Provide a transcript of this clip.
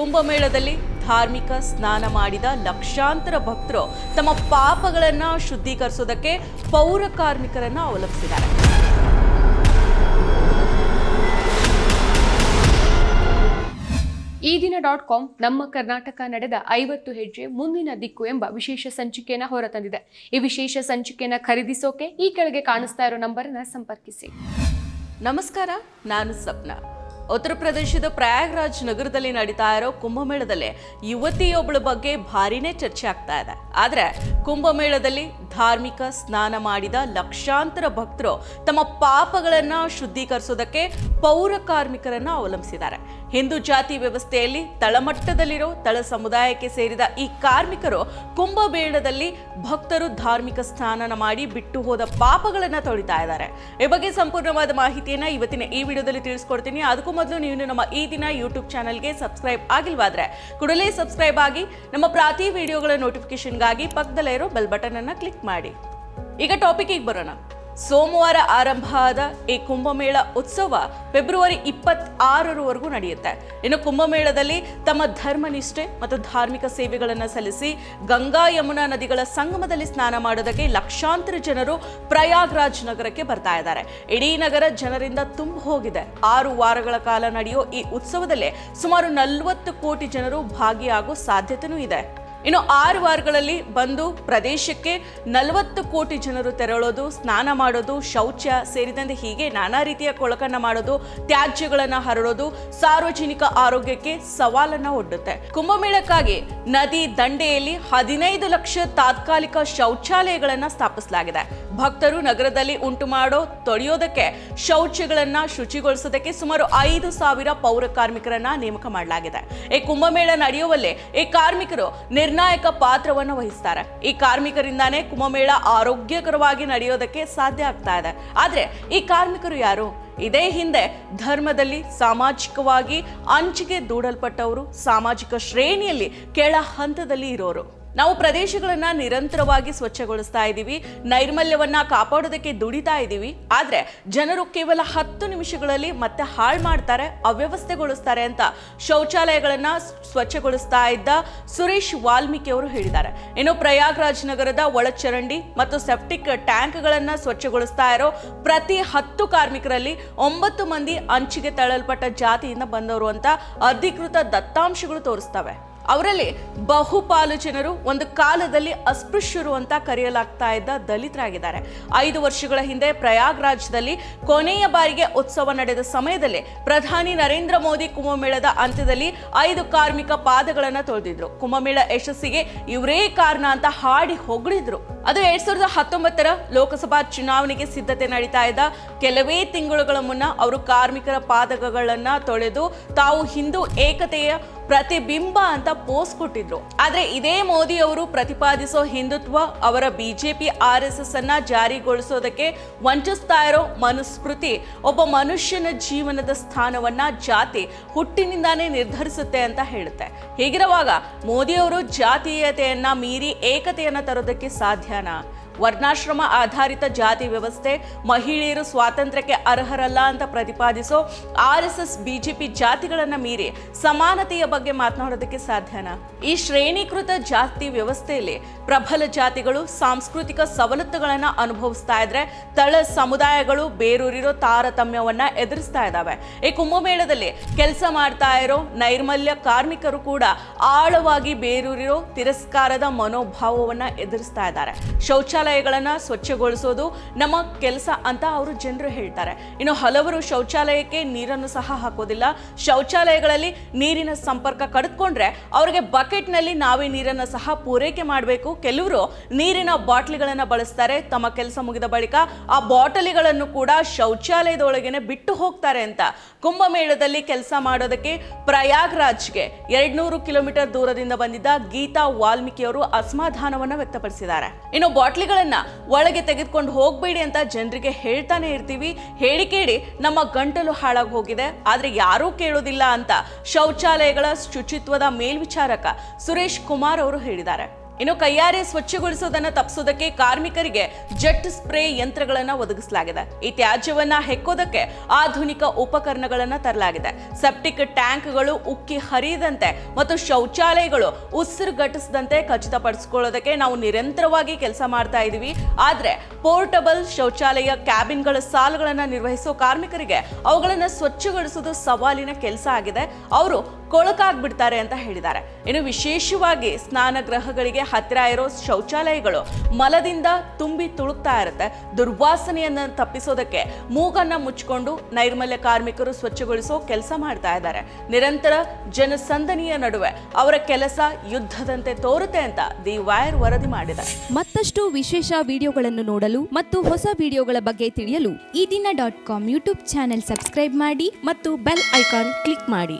ಕುಂಭಮೇಳದಲ್ಲಿ ಧಾರ್ಮಿಕ ಸ್ನಾನ ಮಾಡಿದ ಲಕ್ಷಾಂತರ ಭಕ್ತರು ತಮ್ಮ ಪಾಪಗಳನ್ನು ಶುದ್ಧೀಕರಿಸೋದಕ್ಕೆ ಪೌರ ಕಾರ್ಮಿಕರನ್ನ ಅವಲಂಬಿಸಿದ್ದಾರೆ. ಈ ದಿನ ಡಾಟ್ ಕಾಮ್ ನಮ್ಮ ಕರ್ನಾಟಕ ನಡೆದ ಐವತ್ತು ಹೆಜ್ಜೆ ಮುಂದಿನ ದಿಕ್ಕು ಎಂಬ ವಿಶೇಷ ಸಂಚಿಕೆಯನ್ನು ಹೊರತಂದಿದೆ. ಈ ವಿಶೇಷ ಸಂಚಿಕೆಯನ್ನು ಖರೀದಿಸೋಕೆ ಈ ಕೆಳಗೆ ಕಾಣಿಸ್ತಾ ಇರೋ ನಂಬರ್ನ ಸಂಪರ್ಕಿಸಿ. ನಮಸ್ಕಾರ ನಾನು ಸಪ್ನ. ಉತ್ತರ ಪ್ರದೇಶದ ಪ್ರಯಾಗ್ರಾಜ್ ನಗರದಲ್ಲಿ ನಡೀತಾ ಇರೋ ಕುಂಭಮೇಳದಲ್ಲಿ ಯುವತಿಯೊಬ್ಬಳ ಬಗ್ಗೆ ಭಾರಿನೇ ಚರ್ಚೆ ಆಗ್ತಾ ಇದೆ. ಆದರೆ ಕುಂಭಮೇಳದಲ್ಲಿ ಧಾರ್ಮಿಕ ಸ್ನಾನ ಮಾಡಿದ ಲಕ್ಷಾಂತರ ಭಕ್ತರು ತಮ್ಮ ಪಾಪಗಳನ್ನು ಶುದ್ಧೀಕರಿಸೋದಕ್ಕೆ ಪೌರ ಕಾರ್ಮಿಕರನ್ನ ಅವಲಂಬಿಸಿದ್ದಾರೆ. ಹಿಂದೂ ಜಾತಿ ವ್ಯವಸ್ಥೆಯಲ್ಲಿ ತಳಮಟ್ಟದಲ್ಲಿರೋ ತಳ ಸಮುದಾಯಕ್ಕೆ ಸೇರಿದ ಈ ಕಾರ್ಮಿಕರು ಕುಂಭಮೇಳದಲ್ಲಿ ಭಕ್ತರು ಧಾರ್ಮಿಕ ಸ್ನಾನ ಮಾಡಿ ಬಿಟ್ಟು ಹೋದ ಪಾಪಗಳನ್ನು ತೊಳಿತಾ ಇದ್ದಾರೆ. ಈ ಬಗ್ಗೆ ಸಂಪೂರ್ಣವಾದ ಮಾಹಿತಿಯನ್ನ ಇವತ್ತಿನ ಈ ವಿಡಿಯೋದಲ್ಲಿ ತಿಳಿಸ್ಕೊಡ್ತೀನಿ. ಅದಕ್ಕೂ ಮೊದಲು ನೀವು ನಮ್ಮ ಈ ದಿನ ಯೂಟ್ಯೂಬ್ ಚಾನಲ್ಗೆ ಸಬ್ಸ್ಕ್ರೈಬ್ ಆಗಿಲ್ವಾದ್ರೆ ಕೂಡಲೇ ಸಬ್ಸ್ಕ್ರೈಬ್ ಆಗಿ ನಮ್ಮ ಪ್ರತಿ ವಿಡಿಯೋಗಳ ನೋಟಿಫಿಕೇಶನ್ಗಾಗಿ ಪಕ್ಕದಲ್ಲೇ ಇರೋ ಬೆಲ್ ಬಟನ್ ಅನ್ನ ಕ್ಲಿಕ್ ಮಾಡಿ. ಈಗ ಟಾಪಿಕಿಗೆ ಬರೋಣ. ಸೋಮವಾರ ಆರಂಭ ಆದ ಈ ಕುಂಭಮೇಳ ಉತ್ಸವ ಫೆಬ್ರವರಿ ಇಪ್ಪತ್ತಾರರವರೆಗೂ ನಡೆಯುತ್ತೆ. ಇನ್ನು ಕುಂಭಮೇಳದಲ್ಲಿ ತಮ್ಮ ಧರ್ಮನಿಷ್ಠೆ ಮತ್ತು ಧಾರ್ಮಿಕ ಸೇವೆಗಳನ್ನು ಸಲ್ಲಿಸಿ ಗಂಗಾ ಯಮುನಾ ನದಿಗಳ ಸಂಗಮದಲ್ಲಿ ಸ್ನಾನ ಮಾಡೋದಕ್ಕೆ ಲಕ್ಷಾಂತರ ಜನರು ಪ್ರಯಾಗ್ರಾಜ್ ನಗರಕ್ಕೆ ಬರ್ತಾ ಇದ್ದಾರೆ. ಇಡೀ ನಗರ ಜನರಿಂದ ತುಂಬ ಹೋಗಿದೆ. ಆರು ವಾರಗಳ ಕಾಲ ನಡೆಯೋ ಈ ಉತ್ಸವದಲ್ಲಿ ಸುಮಾರು ನಲವತ್ತು ಕೋಟಿ ಜನರು ಭಾಗಿಯಾಗೋ ಸಾಧ್ಯತೆನೂ ಇದೆ. ಇನ್ನು ಆರು ವಾರಗಳಲ್ಲಿ ಬಂದು ಪ್ರದೇಶಕ್ಕೆ ನಲವತ್ತು ಕೋಟಿ ಜನರು ತೆರಳೋದು, ಸ್ನಾನ ಮಾಡೋದು, ಶೌಚ ಸೇರಿದಂತೆ ಹೀಗೆ ನಾನಾ ರೀತಿಯ ಕೊಳಕನ್ನ ಮಾಡೋದು, ತ್ಯಾಜ್ಯಗಳನ್ನು ಹರಡೋದು ಸಾರ್ವಜನಿಕ ಆರೋಗ್ಯಕ್ಕೆ ಸವಾಲನ್ನ ಒಡ್ಡುತ್ತೆ. ಕುಂಭಮೇಳಕ್ಕಾಗಿ ನದಿ ದಂಡೆಯಲ್ಲಿ ಹದಿನೈದು ಲಕ್ಷ ತಾತ್ಕಾಲಿಕ ಶೌಚಾಲಯಗಳನ್ನು ಸ್ಥಾಪಿಸಲಾಗಿದೆ. ಭಕ್ತರು ನಗರದಲ್ಲಿ ಉಂಟು ಮಾಡೋ, ತೊಳೆಯೋದಕ್ಕೆ ಶೌಚಗಳನ್ನ ಶುಚಿಗೊಳಿಸೋದಕ್ಕೆ ಸುಮಾರು ಐದು ಸಾವಿರ ಪೌರ ಕಾರ್ಮಿಕರನ್ನ ನೇಮಕ ಮಾಡಲಾಗಿದೆ. ಈ ಕುಂಭಮೇಳ ನಡೆಯುವಲ್ಲೇ ಈ ಕಾರ್ಮಿಕರು ನಿರ್ಣಾಯಕ ಪಾತ್ರವನ್ನು ವಹಿಸ್ತಾರೆ. ಈ ಕಾರ್ಮಿಕರಿಂದಾನೇ ಕುಂಭಮೇಳ ಆರೋಗ್ಯಕರವಾಗಿ ನಡೆಯೋದಕ್ಕೆ ಸಾಧ್ಯ ಆಗ್ತಾ ಇದೆ. ಆದರೆ ಈ ಕಾರ್ಮಿಕರು ಯಾರು? ಇದೇ ಹಿಂದೆ ಧರ್ಮದಲ್ಲಿ ಸಾಮಾಜಿಕವಾಗಿ ಅಂಚಿಗೆ ದೂಡಲ್ಪಟ್ಟವರು, ಸಾಮಾಜಿಕ ಶ್ರೇಣಿಯಲ್ಲಿ ಕೆಳ ಹಂತದಲ್ಲಿ ಇರೋರು. ನಾವು ಪ್ರದೇಶಗಳನ್ನ ನಿರಂತರವಾಗಿ ಸ್ವಚ್ಛಗೊಳಿಸ್ತಾ ಇದ್ದೀವಿ. ನೈರ್ಮಲ್ಯವನ್ನ ಕಾಪಾಡೋದಕ್ಕೆ ದುಡಿತಾ ಇದ್ದೀವಿ. ಆದ್ರೆ ಜನರು ಕೇವಲ ಹತ್ತು ನಿಮಿಷಗಳಲ್ಲಿ ಮತ್ತೆ ಹಾಳು ಮಾಡ್ತಾರೆ, ಅವ್ಯವಸ್ಥೆಗೊಳಿಸ್ತಾರೆ ಅಂತ ಶೌಚಾಲಯಗಳನ್ನ ಸ್ವಚ್ಛಗೊಳಿಸ್ತಾ ಇದ್ದ ಸುರೇಶ್ ವಾಲ್ಮೀಕಿ ಅವರು ಹೇಳಿದ್ದಾರೆ. ಇನ್ನು ಪ್ರಯಾಗ್ರಾಜ್ ನಗರದ ಒಳಚರಂಡಿ ಮತ್ತು ಸೆಪ್ಟಿಕ್ ಟ್ಯಾಂಕ್ಗಳನ್ನ ಸ್ವಚ್ಛಗೊಳಿಸ್ತಾ ಇರೋ ಪ್ರತಿ ಹತ್ತು ಕಾರ್ಮಿಕರಲ್ಲಿ ಒಂಬತ್ತು ಮಂದಿ ಅಂಚಿಗೆ ತಳ್ಳಲ್ಪಟ್ಟ ಜಾತಿಯಿಂದ ಬಂದವರು ಅಂತ ಅಧಿಕೃತ ದತ್ತಾಂಶಗಳು ತೋರಿಸ್ತವೆ. ಅವರಲ್ಲಿ ಬಹುಪಾಲು ಜನರು ಒಂದು ಕಾಲದಲ್ಲಿ ಅಸ್ಪೃಶ್ಯರು ಅಂತ ಕರೆಯಲಾಗ್ತಾ ಇದ್ದ ದಲಿತರಾಗಿದ್ದಾರೆ. ಐದು ವರ್ಷಗಳ ಹಿಂದೆ ಪ್ರಯಾಗ್ರಾಜ್ದಲ್ಲಿ ಕೊನೆಯ ಬಾರಿಗೆ ಉತ್ಸವ ನಡೆದ ಸಮಯದಲ್ಲಿ ಪ್ರಧಾನಿ ನರೇಂದ್ರ ಮೋದಿ ಕುಂಭಮೇಳದ ಅಂತ್ಯದಲ್ಲಿ ಐದು ಕಾರ್ಮಿಕ ಪಾದಗಳನ್ನು ತೊಳೆದಿದ್ರು. ಕುಂಭಮೇಳ ಯಶಸ್ಸಿಗೆ ಇವರೇ ಕಾರಣ ಅಂತ ಹಾಡಿ ಹೊಗಳಿದ್ರು. ಅದು ಎರಡ್ ಸಾವಿರದ ಹತ್ತೊಂಬತ್ತರ ಲೋಕಸಭಾ ಚುನಾವಣೆಗೆ ಸಿದ್ಧತೆ ನಡೀತಾ ಇದ್ದ ಕೆಲವೇ ತಿಂಗಳುಗಳ ಮುನ್ನ ಅವರು ಕಾರ್ಮಿಕರ ಪಾದಕಗಳನ್ನ ತೊಳೆದು ತಾವು ಹಿಂದೂ ಏಕತೆಯ ಪ್ರತಿಬಿಂಬ ಅಂತ ಪೋಸ್ಟ್ ಕೊಟ್ಟಿದ್ರು. ಆದ್ರೆ ಇದೇ ಮೋದಿ ಅವರು ಪ್ರತಿಪಾದಿಸೋ ಹಿಂದುತ್ವ ಅವರ ಬಿಜೆಪಿ, ಆರ್ ಎಸ್ ಎಸ್ ಅನ್ನ ಜಾರಿಗೊಳಿಸೋದಕ್ಕೆ ವಂಚಿಸ್ತಾ ಇರೋ ಮನುಸ್ಮೃತಿ ಒಬ್ಬ ಮನುಷ್ಯನ ಜೀವನದ ಸ್ಥಾನವನ್ನ ಜಾತಿ ಹುಟ್ಟಿನಿಂದಾನೇ ನಿರ್ಧರಿಸುತ್ತೆ ಅಂತ ಹೇಳುತ್ತೆ. ಹೀಗಿರುವಾಗ ಮೋದಿ ಅವರು ಜಾತೀಯತೆಯನ್ನ ಮೀರಿ ಏಕತೆಯನ್ನ ತರೋದಕ್ಕೆ ಸಾಧ್ಯನಾ? ವರ್ಣಾಶ್ರಮ ಆಧಾರಿತ ಜಾತಿ ವ್ಯವಸ್ಥೆ, ಮಹಿಳೆಯರು ಸ್ವಾತಂತ್ರ್ಯಕ್ಕೆ ಅರ್ಹರಲ್ಲ ಅಂತ ಪ್ರತಿಪಾದಿಸೋ ಆರ್ ಎಸ್ ಎಸ್ ಬಿಜೆಪಿ ಜಾತಿಗಳನ್ನ ಮೀರಿ ಸಮಾನತೆಯ ಬಗ್ಗೆ ಮಾತನಾಡೋದಕ್ಕೆ ಸಾಧ್ಯನಾ? ಈ ಶ್ರೇಣೀಕೃತ ಜಾತಿ ವ್ಯವಸ್ಥೆಯಲ್ಲಿ ಪ್ರಬಲ ಜಾತಿಗಳು ಸಾಂಸ್ಕೃತಿಕ ಸವಲತ್ತುಗಳನ್ನ ಅನುಭವಿಸ್ತಾ ಇದ್ರೆ ತಳ ಸಮುದಾಯಗಳು ಬೇರೂರಿರೋ ತಾರತಮ್ಯವನ್ನ ಎದುರಿಸ್ತಾ ಇದ್ದಾವೆ ಈ ಕುಂಭಮೇಳದಲ್ಲಿ ಕೆಲಸ ಮಾಡ್ತಾ ಇರೋ ನೈರ್ಮಲ್ಯ ಕಾರ್ಮಿಕರು ಕೂಡ ಆಳವಾಗಿ ಬೇರೂರಿರೋ ತಿರಸ್ಕಾರದ ಮನೋಭಾವವನ್ನ ಎದುರಿಸ್ತಾ ಇದ್ದಾರೆ. ಶೌಚಾಲಯಗಳನ್ನ ಸ್ವಚ್ಛಗೊಳಿಸೋದು ನಮ್ಮ ಕೆಲಸ ಅಂತ ಅವರು ಜನರು ಹೇಳ್ತಾರೆ. ಇನ್ನು ಹಲವರು ಶೌಚಾಲಯಕ್ಕೆ ನೀರನ್ನು ಸಹ ಹಾಕೋದಿಲ್ಲ. ಶೌಚಾಲಯಗಳಲ್ಲಿ ನೀರಿನ ಸಂಪರ್ಕ ಕಡಿದುಕೊಂಡ್ರೆ ಅವರಿಗೆ ಬಕೆಟ್ನಲ್ಲಿ ನಾವೇ ನೀರನ್ನು ಸಹ ಪೂರೈಕೆ ಮಾಡಬೇಕು. ಕೆಲವರು ನೀರಿನ ಬಾಟ್ಲಿಗಳನ್ನು ಬಳಸ್ತಾರೆ. ತಮ್ಮ ಕೆಲಸ ಮುಗಿದ ಬಳಿಕ ಆ ಬಾಟಲಿಗಳನ್ನು ಕೂಡ ಶೌಚಾಲಯದೊಳಗೇನೆ ಬಿಟ್ಟು ಹೋಗ್ತಾರೆ ಅಂತ. ಕುಂಭಮೇಳದಲ್ಲಿ ಕೆಲಸ ಮಾಡೋದಕ್ಕೆ ಪ್ರಯಾಗ್ರಾಜ್ಗೆ ಎರಡ್ನೂರು ಕಿಲೋಮೀಟರ್ ದೂರದಿಂದ ಬಂದಿದ್ದ ಗೀತಾ ವಾಲ್ಮೀಕಿ ಅವರು ಅಸಮಾಧಾನವನ್ನ ವ್ಯಕ್ತಪಡಿಸಿದ್ದಾರೆ. ಇನ್ನು ಬಾಟ್ಲಿಗಳನ್ನ ಒಳಗೆ ತೆಗೆದುಕೊಂಡು ಹೋಗಬೇಡಿ ಅಂತ ಜನರಿಗೆ ಹೇಳ್ತಾನೆ ಇರ್ತೀವಿ. ಹೇಳಿ ಕೇಳಿ ನಮ್ಮ ಗಂಟಲು ಹಾಳಾಗಿ ಹೋಗಿದೆ. ಆದ್ರೆ ಯಾರೂ ಕೇಳೋದಿಲ್ಲ ಅಂತ ಶೌಚಾಲಯಗಳ ಶುಚಿತ್ವದ ಮೇಲ್ವಿಚಾರಕ ಸುರೇಶ್ ಕುಮಾರ್ ಅವರು ಹೇಳಿದ್ದಾರೆ. ಇನ್ನು ಕೈಯಾರೆ ಸ್ವಚ್ಛಗೊಳಿಸುವುದನ್ನ ತಪ್ಪಿಸೋದಕ್ಕೆ ಕಾರ್ಮಿಕರಿಗೆ ಜೆಟ್ ಸ್ಪ್ರೇ ಯಂತ್ರಗಳನ್ನ ಒದಗಿಸಲಾಗಿದೆ. ಈ ತ್ಯಾಜ್ಯವನ್ನ ಹೆಕ್ಕೋದಕ್ಕೆ ಆಧುನಿಕ ಉಪಕರಣಗಳನ್ನ ತರಲಾಗಿದೆ. ಸೆಪ್ಟಿಕ್ ಟ್ಯಾಂಕ್ಗಳು ಉಕ್ಕಿ ಹರಿಯದಂತೆ ಮತ್ತು ಶೌಚಾಲಯಗಳು ಉಸಿರುಗಟ್ಟಿಸದಂತೆ ಖಚಿತಪಡಿಸಿಕೊಳ್ಳೋದಕ್ಕೆ ನಾವು ನಿರಂತರವಾಗಿ ಕೆಲಸ ಮಾಡ್ತಾ ಇದೀವಿ. ಆದ್ರೆ ಪೋರ್ಟಬಲ್ ಶೌಚಾಲಯ ಕ್ಯಾಬಿನ್ಗಳ ಸಾಲುಗಳನ್ನ ನಿರ್ವಹಿಸೋ ಕಾರ್ಮಿಕರಿಗೆ ಅವುಗಳನ್ನ ಸ್ವಚ್ಛಗೊಳಿಸೋದು ಸವಾಲಿನ ಕೆಲಸ ಆಗಿದೆ. ಅವರು ಕೊಳಕಾಗ್ಬಿಡ್ತಾರೆ ಅಂತ ಹೇಳಿದ್ದಾರೆ. ಇನ್ನು ವಿಶೇಷವಾಗಿ ಸ್ನಾನಗೃಹಗಳಿಗೆ ಹತ್ತಿರ ಇರೋ ಶೌಚಾಲಯಗಳು ಮಲದಿಂದ ತುಂಬಿ ತುಳುಕ್ತಾ ಇರುತ್ತೆ. ದುರ್ವಾಸನೆಯನ್ನು ತಪ್ಪಿಸೋದಕ್ಕೆ ಮೂಗನ್ನು ಮುಚ್ಕೊಂಡು ನೈರ್ಮಲ್ಯ ಕಾರ್ಮಿಕರು ಸ್ವಚ್ಛಗೊಳಿಸೋ ಕೆಲಸ ಮಾಡ್ತಾ ಇದ್ದಾರೆ. ನಿರಂತರ ಜನಸಂದನಿಯ ನಡುವೆ ಅವರ ಕೆಲಸ ಯುದ್ಧದಂತೆ ತೋರುತ್ತೆ ಅಂತ ದಿ ವೈರ್ ವರದಿ ಮಾಡಿದೆ. ಮತ್ತಷ್ಟು ವಿಶೇಷ ವಿಡಿಯೋಗಳನ್ನು ನೋಡಲು ಮತ್ತು ಹೊಸ ವಿಡಿಯೋಗಳ ಬಗ್ಗೆ ತಿಳಿಯಲು Ee Dina dot com YouTube channel subscribe ಮಾಡಿ ಮತ್ತು ಬೆಲ್ ಐಕಾನ್ ಕ್ಲಿಕ್ ಮಾಡಿ.